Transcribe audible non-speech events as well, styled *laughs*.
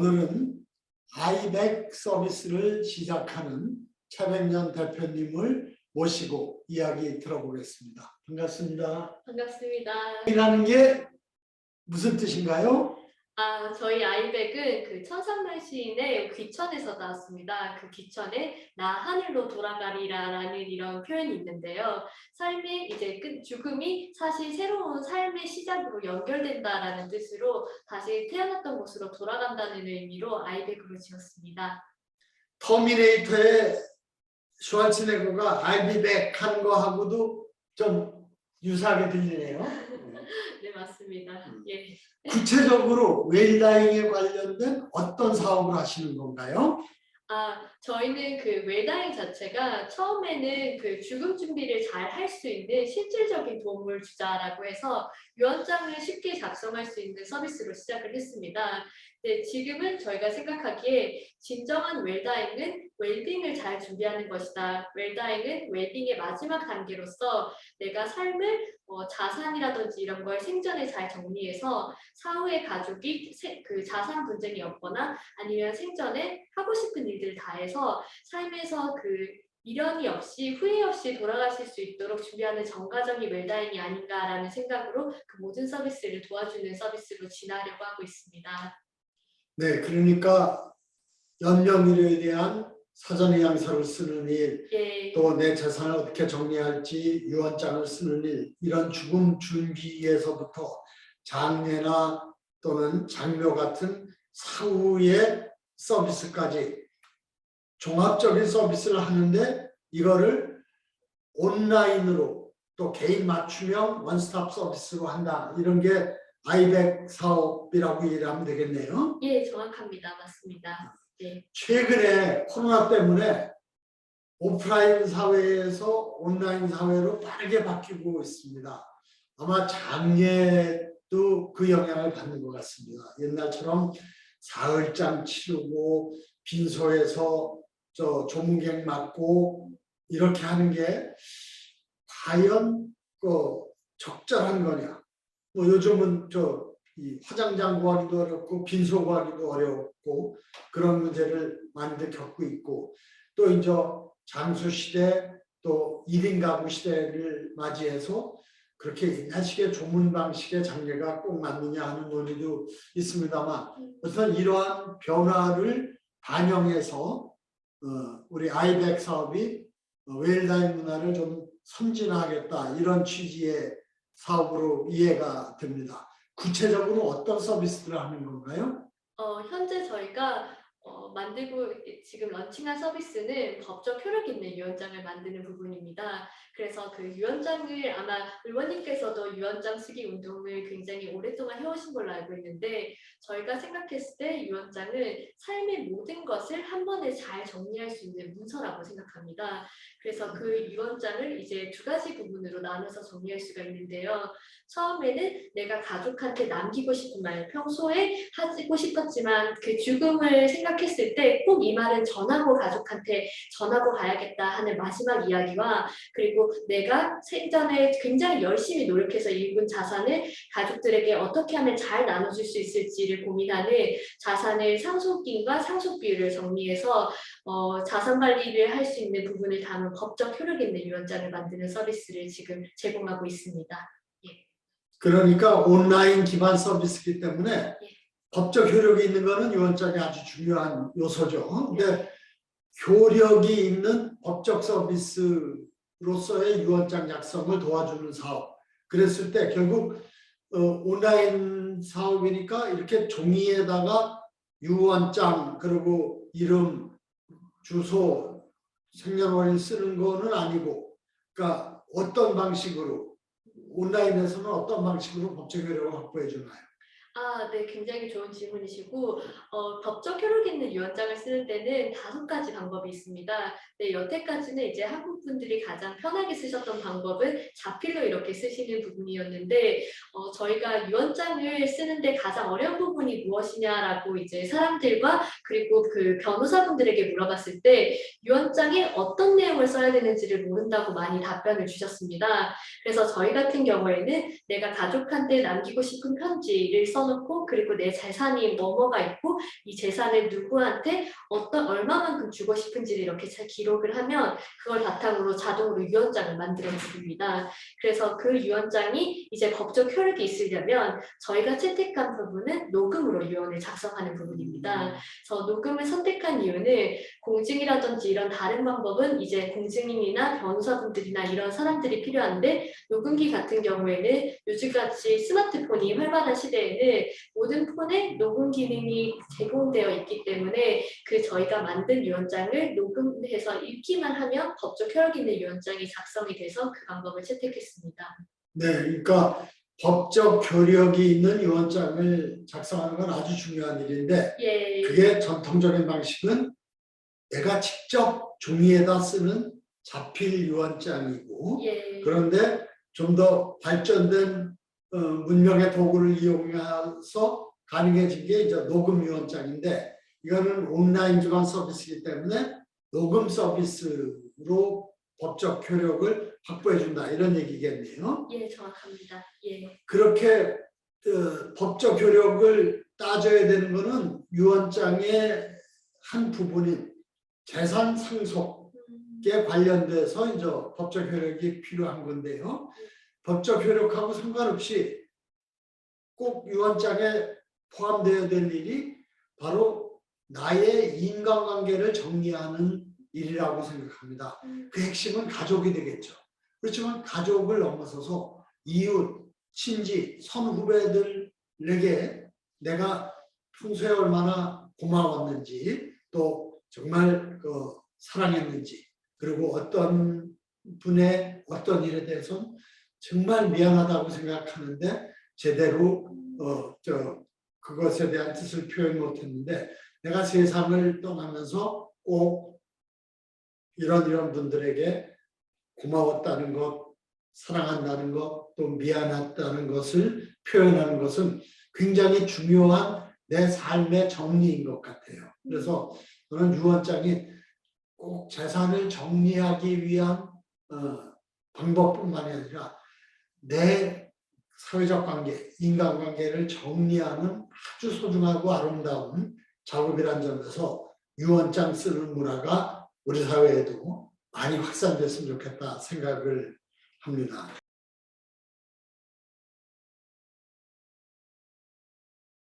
오늘은 아이백 서비스를 시작하는 최백년 대표님을 모시고 이야기 들어보겠습니다. 반갑습니다. 반갑습니다. 이라는 게 무슨 뜻인가요? 아, 저희 아이백은 그 천상만 시인의 귀천에서 나왔습니다. 그 귀천에 나 하늘로 돌아가리라라는 이런 표현이 있는데요. 삶의 이제 끝, 죽음이 사실 새로운 삶의 시작으로 연결된다라는 뜻으로 다시 태어났던 곳으로 돌아간다는 의미로 아이백으로 지었습니다. 터미네이터의 슈왈츠네거가 알비백 하는 거하고도 좀 유사하게 들리네요. *laughs* 네, 맞습니다. 음. 예. 구체적으로 웰다잉에 관련된 어떤 사업을 하시는 건가요? 아, 저희는 그 웰다잉 자체가 처음에는 그 죽음 준비를 잘 할 수 있는 실질적인 도움을 주자라고 해서 유언장을 쉽게 작성할 수 있는 서비스로 시작을 했습니다. 네, 지금은 저희가 생각하기에 진정한 웰다잉은 웰빙을 잘 준비하는 것이다. 웰다잉은 웰빙의 마지막 단계로서 내가 삶을 어, 자산이라든지 이런 걸 생전에 잘 정리해서 사후에 가족이 세- 그 자산 분쟁이 없거나 아니면 생전에 하고 싶은 일들을 다 해서 삶에서 그 미련이 없이 후회 없이 돌아가실 수 있도록 준비하는 정가적인 웰다잉이 아닌가라는 생각으로 그 모든 서비스를 도와주는 서비스로 진화하려고 하고 있습니다. 네, 그러니까 연명의료에 대한 사전 양서를 쓰는 일, 예, 또 내 재산을 어떻게 정리할지 유언장을 쓰는 일, 이런 죽음 준비에서부터 장례나 또는 장묘 같은 사후의 서비스까지 종합적인 서비스를 하는데 이거를 온라인으로 또 개인 맞춤형 원스톱 서비스로 한다. 이런 게 아이백 사업이라고 이해하면 되겠네요. 예, 정확합니다. 맞습니다. 최근에 코로나 때문에 오프라인 사회에서 온라인 사회로 빠르게 바뀌고 있습니다. 아마 장례도 그 영향을 받는 것 같습니다. 옛날처럼 사흘장 치르고 빈소에서 저 조문객 맞고 이렇게 하는 게 과연 그 적절한 거냐? 뭐 요즘은 저이 화장장 구하기도 어렵고 빈소 구하기도 어렵고 그런 문제를 많이들 겪고 있고 또 이제 장수 시대 또 1인 가구 시대를 맞이해서 그렇게 옛날식의 조문 방식의 장례가 꼭 맞느냐 하는 논의도 있습니다만 우선 이러한 변화를 반영해서 어, 우리 아이백 사업이 어, 웰다인 문화를 좀 선진화하겠다 이런 취지의 사업으로 이해가 됩니다. 구체적으로 어떤 서비스들을 하는 건가요? 어, 현재 저희가 어, 만들고 지금 런칭한 서비스는 법적 효력 있는 유언장을 만드는 부분입니다. 그래서 그 유언장을 아마 의원님께서도 유언장 쓰기 운동을 굉장히 오랫동안 해오신 걸로 알고 있는데 저희가 생각했을 때 유언장은 삶의 모든 것을 한 번에 잘 정리할 수 있는 문서라고 생각합니다. 그래서 그 유언장을 이제 두 가지 부분으로 나눠서 정리할 수가 있는데요. 처음에는 내가 가족한테 남기고 싶은 말, 평소에 하고 싶었지만 그 죽음을 생각 했을 때 꼭 이 말은 전하고 가족한테 전하고 가야겠다 하는 마지막 이야기와 그리고 내가 생전에 굉장히 열심히 노력해서 일군 자산을 가족들에게 어떻게 하면 잘 나눠줄 수 있을지를 고민하는 자산을 상속인과 상속 비율을 정리해서 어, 자산 관리를 할 수 있는 부분을 담은 법적 효력 있는 유언장을 만드는 서비스를 지금 제공하고 있습니다. 그러니까 온라인 기반 서비스이기 때문에 법적 효력이 있는 거는 유언장이 아주 중요한 요소죠. 근데 효력이 있는 법적 서비스로서의 유언장 작성을 도와주는 사업. 그랬을 때 결국 어, 온라인 사업이니까 이렇게 종이에다가 유언장 그리고 이름, 주소, 생년월일 쓰는 거는 아니고 그러니까 어떤 방식으로 온라인에서는 어떤 방식으로 법적 효력을 확보해 주나요? 아, 네, 굉장히 좋은 질문이시고, 어, 법적 효력 있는 유언장을 쓰는 데는 다섯 가지 방법이 있습니다. 네, 여태까지는 이제 한국 분들이 가장 편하게 쓰셨던 방법은 자필로 이렇게 쓰시는 부분이었는데, 어, 저희가 유언장을 쓰는데 가장 어려운 부분이 무엇이냐라고 이제 사람들과 그리고 그 변호사분들에게 물어봤을 때, 유언장에 어떤 내용을 써야 되는지를 모른다고 많이 답변을 주셨습니다. 그래서 저희 같은 경우에는 내가 가족한테 남기고 싶은 편지를 써놓고 써놓고 그리고 내 재산이 뭐뭐가 있고 이 재산을 누구한테 어떤 얼마만큼 주고 싶은지를 이렇게 잘 기록을 하면 그걸 바탕으로 자동으로 유언장을 만들어 줍니다. 그래서 그 유언장이 이제 법적 효력이 있으려면 저희가 채택한 부분은 녹음으로 유언을 작성하는 부분입니다. 그래서 녹음을 선택한 이유는 공증이라든지 이런 다른 방법은 이제 공증인이나 변호사분들이나 이런 사람들이 필요한데 녹음기 같은 경우에는 요즘같이 스마트폰이 활발한 시대에는 모든 폰에 녹음 기능이 제공되어 있기 때문에 그 저희가 만든 유언장을 녹음해서 읽기만 하면 법적 효력 있는 유언장이 작성이 돼서 그 방법을 채택했습니다. 네, 그러니까 법적 효력이 있는 유언장을 작성하는 건 아주 중요한 일인데 예, 그게 전통적인 방식은 내가 직접 종이에다 쓰는 자필 유언장이고 예, 그런데 좀 더 발전된 어, 문명의 도구를 이용해서 가능해진 게 이제 녹음 유언장인데 이거는 온라인 기반 서비스이기 때문에 녹음 서비스로 법적 효력을 확보해 준다 이런 얘기겠네요. 예, 정확합니다. 예, 그렇게 어, 법적 효력을 따져야 되는 것은 유언장의 한 부분인 재산 상속에 음, 관련돼서 이제 법적 효력이 필요한 건데요. 법적 효력하고 상관없이 꼭 유언장에 포함되어야 될 일이 바로 나의 인간관계를 정리하는 일이라고 생각합니다. 음, 그 핵심은 가족이 되겠죠. 그렇지만 가족을 넘어서서 이웃, 친지, 선후배들에게 내가 평소에 얼마나 고마웠는지 또 정말 그 사랑했는지 그리고 어떤 분의 어떤 일에 대해서 정말 미안하다고 생각하는데 제대로 어, 저 그것에 대한 뜻을 표현 못했는데 내가 세상을 떠나면서 꼭 이런 이런 분들에게 고마웠다는 것, 사랑한다는 것, 또 미안했다는 것을 표현하는 것은 굉장히 중요한 내 삶의 정리인 것 같아요. 그래서 저는 유언장이 꼭 재산을 정리하기 위한 어, 방법뿐만이 아니라 내 사회적 관계, 인간관계를 정리하는 아주 소중하고 아름다운 작업이라는 점에서 유언장 쓰는 문화가 우리 사회에도 많이 확산됐으면 좋겠다 생각을 합니다.